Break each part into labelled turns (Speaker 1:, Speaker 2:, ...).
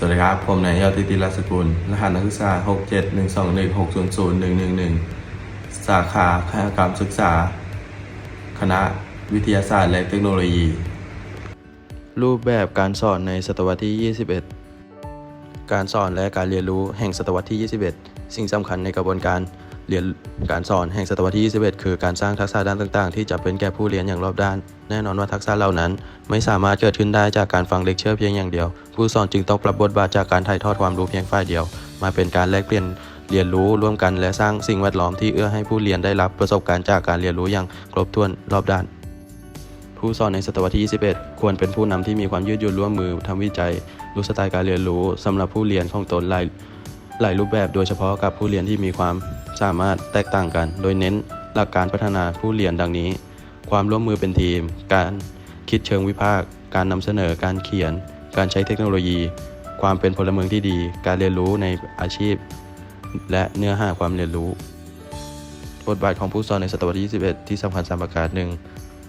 Speaker 1: สวัสดีครับ ผมนายยอดทิติรัสกุล รหัสนักศึกษา 6 7 1 2 1 6 0 0 1 1 1 สาขาคณะกรรมศึกษา คณะวิทยาศาสตร์และเทคโนโลยี รูปแบบการสอนในศตวรรษที่ 21 การสอนและการเรียนรู้แห่งศตวรรษที่ 21 สิ่งสำคัญในกระบวนการเรียนการสอนแห่งศตวรรษที่ 21 คือการสร้างทักษะด้านต่างๆ ที่จะเป็นแก่ผู้เรียนอย่างรอบด้าน แน่นอนว่าทักษะเหล่านั้น ไม่สามารถเกิดขึ้นได้จากการฟังเลคเชอร์เพียงอย่างเดียว ผู้สอนจึงต้องปรับบทบาทจากการถ่ายทอดความรู้เพียงฝ่ายเดียว มาเป็นการแลกเปลี่ยนเรียนรู้ร่วมกันและสร้างสิ่งแวดล้อมที่เอื้อให้ผู้เรียนได้รับประสบการณ์จากการเรียนรู้อย่างครบถ้วนรอบด้าน ผู้สอนในศตวรรษที่ 21 ควรเป็นผู้นำที่มีความยืดหยุ่นร่วมมือทำวิจัย รู้สไตล์การเรียนรู้สำหรับผู้เรียนของตนหลายหลายรูปแบบโดยเฉพาะกับผู้เรียนที่มีความสามารถแตกต่างกัน โดยเน้นหลักการพัฒนาผู้เรียนดังนี้ ความร่วมมือเป็นทีม การคิดเชิงวิพากษ์การนำเสนอการเขียน การใช้เทคโนโลยี ความเป็นพลเมืองที่ดี การเรียนรู้ในอาชีพ และเนื้อหาความเรียนรู้ บทบาทของผู้สอนในศตวรรษที่ 21 ที่สำคัญสามประการหนึ่ง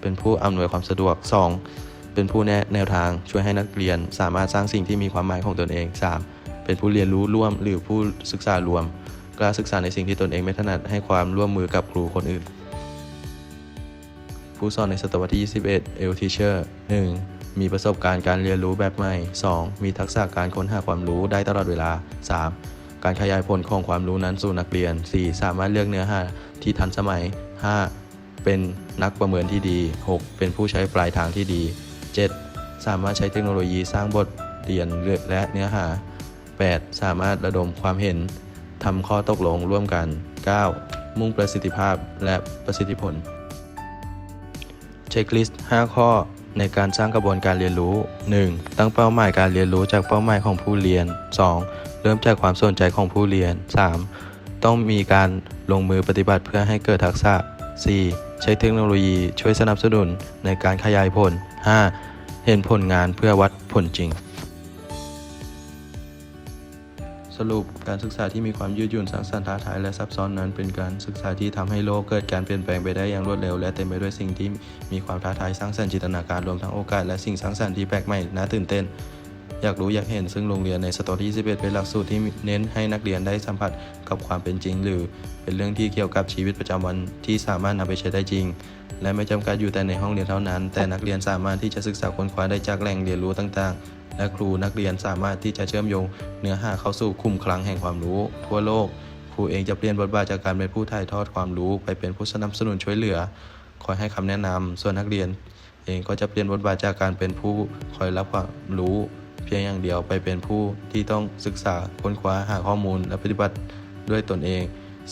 Speaker 1: เป็นผู้อำนวยความสะดวก 2. เป็นผู้แนะแนวทางช่วยให้นักเรียน สามารถสร้างสิ่งที่มีความหมายของตนเอง 3. เป็นผู้เรียนรู้ร่วมหรือผู้ศึกษารวม กล้าศึกษาในสิ่งที่ตนเองไม่ถนัดให้ความร่วมมือกับครูคนอื่น ผู้สอนในศตวรรษที่ 21 L Teacher 1. มีประสบการณ์การเรียนรู้แบบใหม่ 2. มีทักษะการค้นหาความรู้ได้ตลอดเวลา 3. การขยายผลของความรู้นั้นสู่นักเรียน 4. สามารถเลือกเนื้อหาที่ทันสมัย 5. เป็น นักประเมินที่ดี 6. เป็นผู้ใช้ปลายทางที่ดี 7. สามารถใช้เทคโนโลยีสร้างบทเรียนและเนื้อหา 8. สามารถระดมความเห็นทำข้อตกลงร่วมกัน 9. มุ่งประสิทธิภาพและประสิทธิผล เช็คลิสต์ 5 ข้อในการสร้างกระบวนการเรียนรู้ 1. ตั้งเป้าหมายการเรียนรู้จากเป้าหมายของผู้เรียน 2. เริ่มจากความสนใจของผู้เรียน 3. ต้องมีการลงมือปฏิบัติเพื่อให้เกิดทักษะ 4. ใช้เทคโนโลยีช่วยสนับสนุนในการขยายผล 5. เห็นผลงานเพื่อวัดผลจริง สรุปการศึกษาที่มีความยืดหยุ่นสร้างสรรค์ท้าทายและซับซ้อนนั้น เป็นการศึกษาที่ทำให้โลกเกิดการเปลี่ยนแปลงไปได้อย่างรวดเร็ว และเต็มไปด้วยสิ่งที่มีความท้าทายสร้างสรรค์จินตนาการรวมทั้งโอกาสและสิ่งสร้างสรรค์ที่แปลกใหม่น่าตื่นเต้น อยากรู้อยากเห็นซึ่งโรงเรียนในสตอรี่11 เป็นหลักสูตรที่เน้นให้นักเรียนได้สัมผัสกับความเป็นจริง หรือเป็นเรื่องที่เกี่ยวกับชีวิตประจำวันที่สามารถนำไปใช้ได้จริง และไม่จำกัดอยู่แต่ในห้องเรียนเท่านั้น แต่นักเรียนสามารถที่จะศึกษาค้นคว้าได้จากแหล่งเรียนรู้ต่างๆ และครูนักเรียนสามารถที่จะเชื่อมโยง เนื้อหาเข้าสู่คุมคลังแห่งความรู้ ทั่วโลก ครูเองจะเปลี่ยนบทบาทจากการเป็นผู้ถ่ายทอดความรู้ ไปเป็นผู้สนับสนุนช่วยเหลือ คอยให้คำแนะนำส่วนนักเรียน เองก็จะเปลี่ยนบทบาทจากการเป็นผู้คอยรับความรู้ พียงอย่างเดียวไปเป็นผู้ที่ต้องศึกษาค้นคว้าหาข้อมูลและปฏิบัติด้วยตนเอง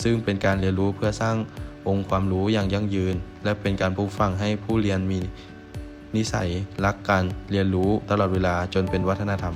Speaker 1: ซึ่งเป็นการเรียนรู้เพื่อสร้างองค์ความรู้อย่างยั่งยืน และเป็นการปลูกฝังให้ผู้เรียนมีนิสัยรักการเรียนรู้ตลอดเวลาจนเป็นวัฒนธรรม